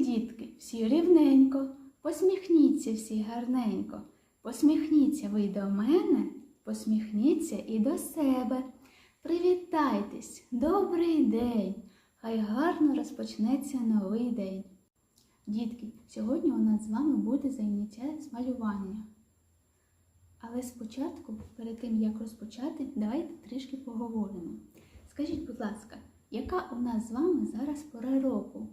дітки, всі рівненько, посміхніться всі гарненько. Посміхніться ви до мене, посміхніться і до себе. Привітайтесь, добрий день! Хай гарно розпочнеться новий день. Дітки, сьогодні у нас з вами буде заняття з малювання. Але спочатку, перед тим як розпочати, давайте трішки поговоримо. Скажіть, будь ласка, яка у нас з вами зараз пора року?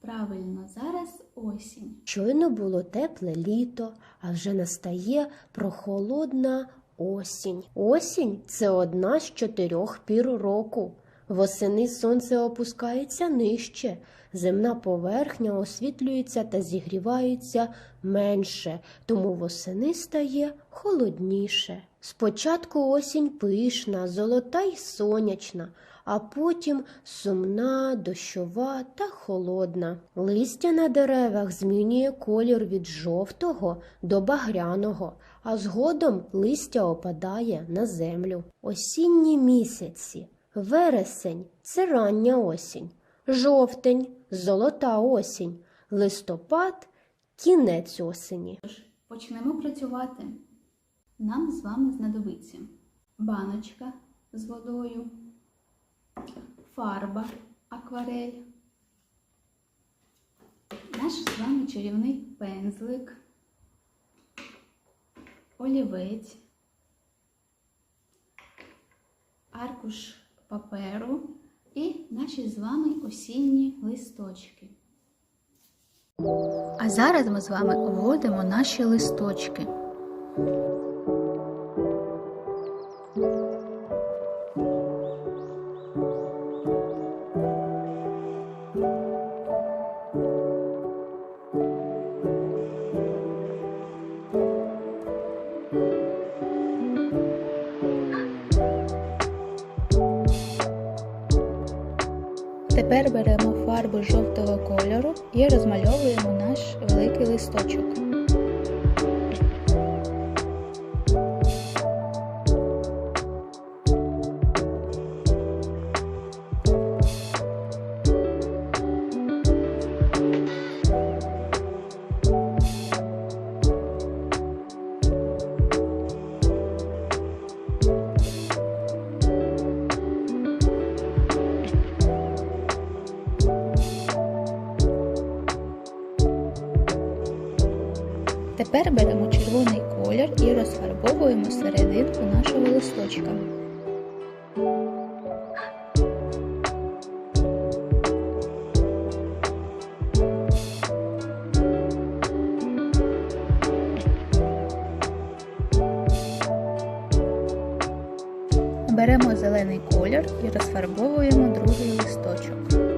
Правильно, зараз осінь. Щойно було тепле літо, а вже настає прохолодна осінь. Осінь це одна з чотирьох пір року. Восени сонце опускається нижче, земна поверхня освітлюється та зігрівається менше, тому восени стає холодніше. Спочатку осінь пишна, золота й сонячна, а потім сумна, дощова та холодна. Листя на деревах змінює колір від жовтого до багряного, а згодом листя опадає на землю. Осінні місяці. Вересень це рання осінь, жовтень золота осінь, листопад кінець осені. Почнемо працювати. Нам з вами знадобиться баночка з водою, фарба, акварель, наш з вами чарівний пензлик, олівець, аркуш паперу і наші з вами осінні листочки. А зараз ми з вами вводимо наші листочки. Тепер беремо фарбу жовтого кольору і розмальовуємо наш великий листочок. Тепер беремо червоний колір і розфарбовуємо серединку нашого листочка. Беремо зелений колір і розфарбовуємо другий листочок.